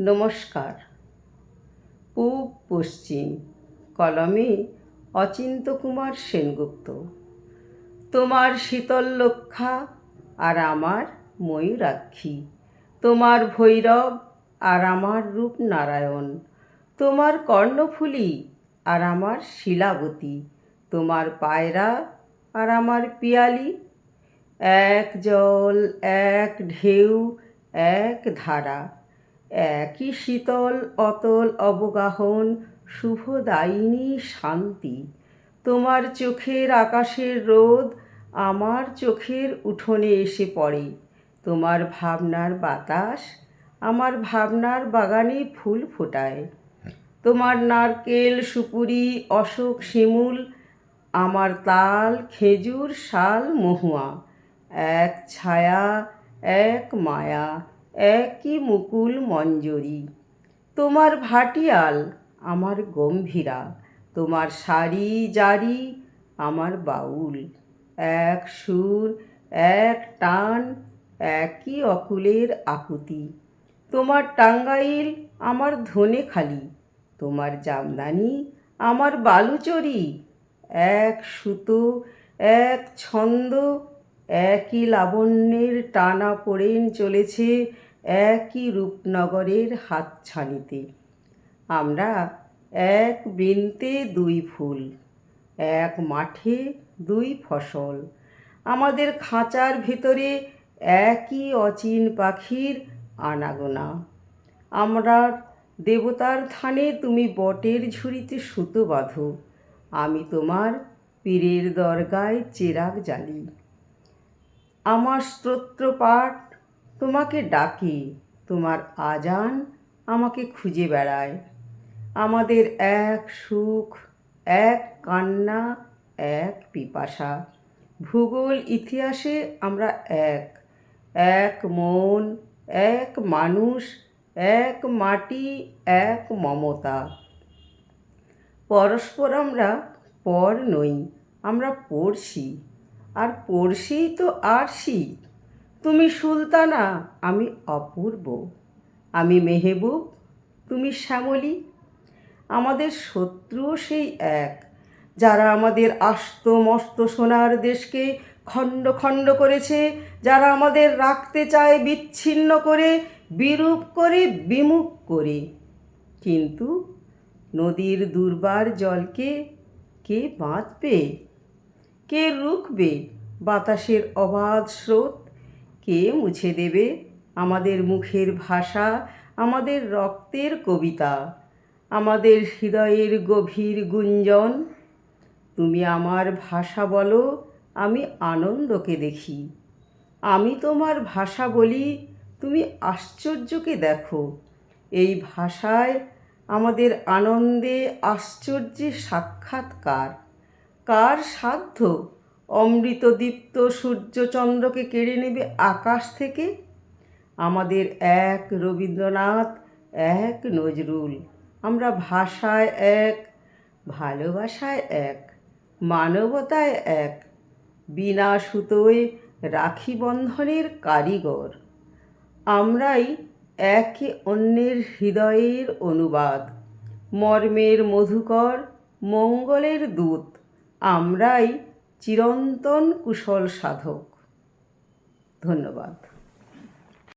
নমস্কার। পূব পশ্চিম কলমে অচিন্ত কুমার সেনগুপ্ত। তোমার শীতল লক্ষা আর আমার ময়ূরাক্ষী। তোমার ভৈরব আর আমার রূপনারায়ণ। তোমার কর্ণফুলী আর আমার শিলাবতী। তোমার পায়রা আর আমার পিয়ালি। এক জল, এক ঢেউ, এক ধারা। একই শীতল, অতল, অবগাহন, শুভদায়িনী শান্তি। তোমার চোখের আকাশের রোদ আমার চোখের উঠোনে এসে পড়ে। তোমার ভাবনার বাতাস আমার ভাবনার বাগানে ফুল ফোটায়। তোমার নারকেল, সুপুরি, অশোক, শিমুল, আমার তাল, খেজুর, শাল, মহুয়া। এক ছায়া, এক মায়া। একই মুকুল মঞ্জরি। তোমার ভাটিয়াল আমার গম্ভীরা, তোমার শাড়ি জারি আমার বাউল। এক সুর, এক টান, একই অকুলের আকুতি। তোমার টাঙ্গাইল আমার ধনে খালি, তোমার জামদানি আমার বালুচরি। এক সুতো, এক ছন্দ, একই লাবণ্যের টানা পড়েন চলেছে একই রূপনগরের হাতছানিতে। আমরা এক বৃন্তে দুই ফুল, এক মাঠে দুই ফসল। আমাদের খাঁচার ভেতরে একই অচিন পাখির আনাগোনা। আমরা দেবতার থানে তুমি বটের ঝুড়িতে সুতো বাঁধো। আমি তোমার পীরের দরগায় চেরাগ জ্বালি। আমার স্তোত্র পাঠ তোমাকে ডাকে, তোমার আজান আমাকে খুঁজে বেড়ায়। আমাদের এক সুখ, এক কান্না, এক পিপাসা। ভূগোল, ইতিহাসে আমরা এক। এক মন, এক মানুষ, এক মাটি, এক মমতা। পরস্পর আমরা পর নই, আমরা পড়ছি আর পড়শিই তো আরশি তুমি সুলতানা, আমি অপূর্ব। আমি মেহেবুব, তুমি শ্যামলী। আমাদের শত্রুও সেই এক, যারা আমাদের আস্ত মস্ত সোনার দেশকে খণ্ড খণ্ড করেছে, যারা আমাদের রাখতে চায় বিচ্ছিন্ন করে, বিরূপ করে, বিমুখ করে। কিন্তু নদীর দুর্বার জলকে কে বাঁধবে? কে রুখবে? বাতাসের অবাধ স্রোত কে মুছে দেবে? আমাদের মুখের ভাষা, আমাদের রক্তের কবিতা, আমাদের হৃদয়ের গভীর গুঞ্জন। তুমি আমার ভাষা বলো, আমি আনন্দকে দেখি। আমি তোমার ভাষা বলি, তুমি আশ্চর্যকে দেখো। এই ভাষায় আমাদের আনন্দে আশ্চর্যে সাক্ষাৎকার। কার সাধ্য? অমৃতদীপ্ত সূর্যচন্দ্রকে কেড়ে নেবে আকাশ থেকে। আমাদের এক রবীন্দ্রনাথ, এক নজরুল। আমরা ভাষায় এক, ভালোবাসায় এক, মানবতায় এক, বিনা সুতোয় রাখি বন্ধনের কারিগর। আমরাই একে অন্যের হৃদয়ের অনুবাদ। মর্মের মধুকর, মঙ্গলের দূত। আমরাই চিরন্তন কুশল সাধক। ধন্যবাদ।